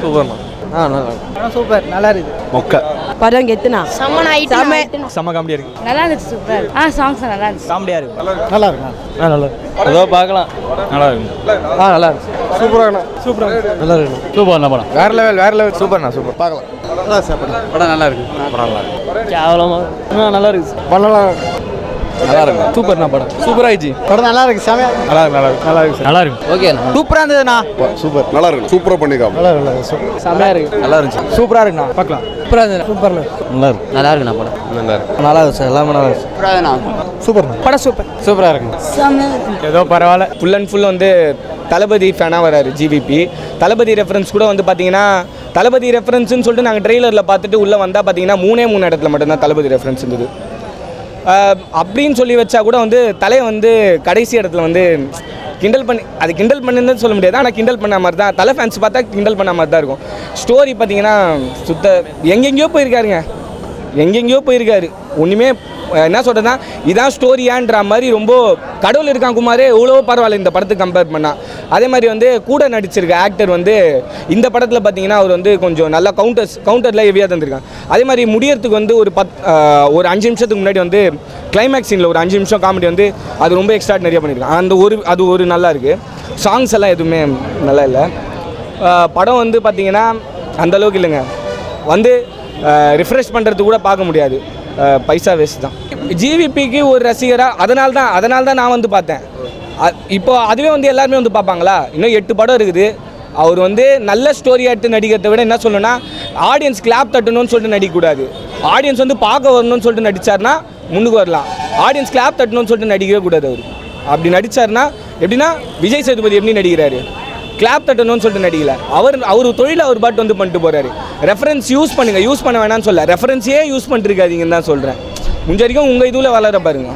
சூப்பர்ண்ணா ஆ நல்லா படம் சூப்பர் நல்லா இருக்குது மொக்க படம் கெத்துனா செம்ம நைட்டு செம்ம செம்ம இருக்கு நல்லா இருந்துச்சு சூப்பர் ஆ சாங்ஸ் நல்லா இருந்துச்சு இருக்கு நல்லா இருக்கு ஆ நல்லா ஏதோ பார்க்கலாம் நல்லா இருக்கு ஆ நல்லா இருக்கு சூப்பராக நல்லா இருக்குண்ணா சூப்பர்ண்ணா படம் வேற லெவல் வேற லெவல் சூப்பர்ண்ணா சூப்பர் பார்க்கலாம் நல்லா படம் நல்லா இருக்கு படம் நல்லா இருக்கு நல்லா இருக்கு பண்ணலாம் நல்லா இருக்கு. சூப்பர்ண்ணா படம். சூப்பராகிடுச்சு படம் நல்லா இருக்கு செமையா நல்லா இருக்கு நல்லா இருக்கு. நல்லா இருக்கு நல்லா இருக்கு. ஓகேண்ணா சூப்பரா இருந்ததுண்ணா. சூப்பர். நல்லா இருக்கு. சூப்பராக பண்ணிருக்காங்க. நல்லா இருக்கு செம்மையாக இருக்கு நல்லா இருந்துச்சு. சூப்பரா இருக்குண்ணா. பார்க்கலாம். சூப்பரா இருந்தது சூப்பர்ண்ணா நல்லா இருக்கு. நல்லா இருக்குண்ணா படம். நல்லா இருக்கு. நல்லா இருக்கு சார். எல்லாமே நல்லா இருக்கு சூப்பர்ண்ணா. படம் சூப்பர். சூப்பராக இருக்கு. ஏதோ பரவாயில்ல. ஃபுல் அண்ட் ஃபுல் வந்து தளபதி ஃபேனாக வராரு ஜிவிபி தளபதி ரெஃபரன்ஸ் கூட வந்து பார்த்தீங்கன்னா தளபதி ரெஃபரன்ஸ்னு சொல்லிட்டு நாங்கள் ட்ரெய்லரில் பார்த்துட்டு உள்ளே வந்தால் பார்த்தீங்கன்னா மூணே மூணு இடத்துல மட்டும்தான் தளபதி ரெஃபரன்ஸ் இருந்தது. அப்படின்னு சொல்லி வச்சா கூட வந்து தலையை வந்து கடைசி இடத்துல வந்து கிண்டல் பண்ணி அது கிண்டல் பண்ணுன்னு சொல்ல முடியாது ஆனால் கிண்டல் பண்ண மாதிரி தான். தலை ஃபேன்ஸ் பார்த்தா கிண்டல் பண்ண மாதிரி தான் இருக்கும். ஸ்டோரி பார்த்தீங்கன்னா சுத்த எங்கெங்கேயோ போயிருக்காருங்க. எங்கெங்கேயோ போயிருக்காரு. ஒன்றுமே என்ன சொல்கிறதுனா இதான் ஸ்டோரியான்ற மாதிரி ரொம்ப கடவுள் இருக்கான் குமாரே எவ்வளோ பரவாயில்ல இந்த படத்துக்கு கம்பேர் பண்ணால் அதே மாதிரி வந்து கூட நடிச்சிருக்க ஆக்டர் வந்து இந்த படத்தில் பார்த்தீங்கன்னா அவர் வந்து கொஞ்சம் நல்லா கவுண்டர்ஸ் கவுண்டரில் ஹெவியாக தந்திருக்காங்க அதே மாதிரி முடியறதுக்கு வந்து ஒரு பத் ஒரு அஞ்சு நிமிஷத்துக்கு முன்னாடி வந்து கிளைமேக்ஸ் சீனில் ஒரு அஞ்சு நிமிஷம் காமெடி வந்து அது ரொம்ப எக்ஸ்ட்ரா நிறைய பண்ணியிருக்காங்க அந்த ஒரு அது ஒரு நல்லா இருக்குது சாங்ஸ் எல்லாம் எதுவுமே நல்லா இல்லை. படம் வந்து பார்த்தீங்கன்னா அந்த அளவுக்கு இல்லைங்க. வந்து ரிஃப்ரெஷ் பண்ணுறது கூட பார்க்க முடியாது. பைசா வேஸ்ட் தான். ஜிவிபிக்கு ஒரு ரசிகராக அதனால தான் அதனால தான் நான் வந்து பார்த்தேன். இப்போ அதுவே வந்து எல்லாருமே வந்து பார்ப்பாங்களா? இன்னும் எட்டு படம் இருக்குது. அவர் வந்து நல்ல ஸ்டோரி எடுத்து நடிக்கிறத விட என்ன சொல்லணும்னா ஆடியன்ஸ் கிளாப் தட்டணும்னு சொல்லிட்டு நடிக்கக்கூடாது. ஆடியன்ஸ் வந்து பார்க்க வரணும்னு சொல்லிட்டு நடித்தார்னா முன்னுக்கு வரலாம். ஆடியன்ஸ் கிளாப் தட்டணும்னு சொல்லிட்டு நடிக்கவே கூடாது அவர். அப்படி நடித்தார்னா எப்படின்னா விஜய் சேதுபதி எப்படி நடிக்கிறாரு? கிளாப் தட்டணும்னு சொல்லிட்டு நடிக்கல. அவர் அவர் தொழில் அவர் பாட்டு வந்து பண்ணிட்டு போகிறாரு ரெஃபரன்ஸ் யூஸ் பண்ணுங்கள் யூஸ் பண்ண வேணாம்னு சொல்ல. ரெஃபரன்ஸே யூஸ் பண்ணிருக்காதீங்கன்னு தான் சொல்கிறேன் முடிஞ்ச வரைக்கும் உங்கள் இதுவில் வளர பாருங்க.